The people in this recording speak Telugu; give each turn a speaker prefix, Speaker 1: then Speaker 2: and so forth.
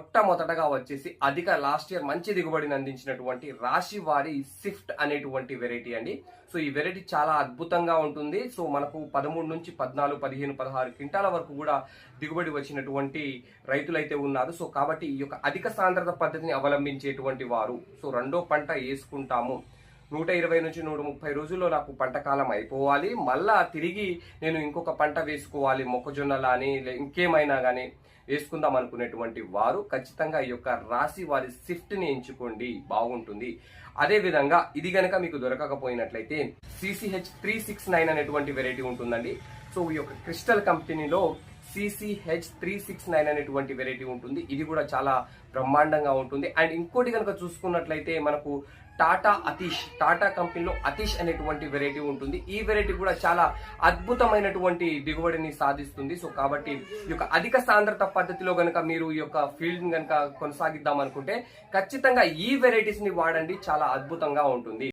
Speaker 1: మొట్టమొదటగా వచ్చేసి అధిక లాస్ట్ ఇయర్ మంచి దిగుబడిని అందించినటువంటి రాశి వారి స్విఫ్ట్ అనేటువంటి వెరైటీ అండి. సో ఈ వెరైటీ చాలా అద్భుతంగా ఉంటుంది. సో మనకు పదమూడు నుంచి పద్నాలుగు పదిహేను పదహారు క్వింటాల వరకు కూడా దిగుబడి వచ్చినటువంటి రైతులైతే ఉన్నారు. సో కాబట్టి ఈ యొక్క అధిక సాంద్రత పద్ధతిని అవలంబించేటువంటి వారు సో రెండో పంట వేసుకుంటాము. నూట ఇరవై నుంచి నూట ముప్పై రోజుల్లో నాకు పంట కాలం అయిపోవాలి. మళ్ళా తిరిగి నేను ఇంకొక పంట వేసుకోవాలి మొక్కజొన్నలా అని ఇంకేమైనా కానీ వేసుకుందాం అనుకునేటువంటి వారు ఖచ్చితంగా ఈ యొక్క రాశి వారి షిఫ్ట్ని ఎంచుకోండి. బాగుంటుంది. అదేవిధంగా ఇది గనక మీకు దొరకకపోయినట్లయితే సిసిహెచ్ త్రీ సిక్స్ నైన్ అనేటువంటి వెరైటీ ఉంటుందండి. సో ఈ యొక్క క్రిస్టల్ కంపెనీలో సిసిహెచ్ త్రీ సిక్స్ నైన్ అనేటువంటి వెరైటీ ఉంటుంది. ఇది కూడా చాలా బ్రహ్మాండంగా ఉంటుంది. అండ్ ఇంకోటి కనుక చూసుకున్నట్లయితే మనకు టాటా అతీష్ టాటా కంపెనీలో అతీష్ అనేటువంటి వెరైటీ ఉంటుంది. ఈ వెరైటీ కూడా చాలా అద్భుతమైనటువంటి దిగుబడిని సాధిస్తుంది. సో కాబట్టి ఈ యొక్క అధిక సాంద్రత పద్ధతిలో కనుక మీరు ఈ యొక్క ఫీల్డ్ కనుక కొనసాగిద్దాం అనుకుంటే ఖచ్చితంగా ఈ వెరైటీస్ని వాడండి. చాలా అద్భుతంగా ఉంటుంది.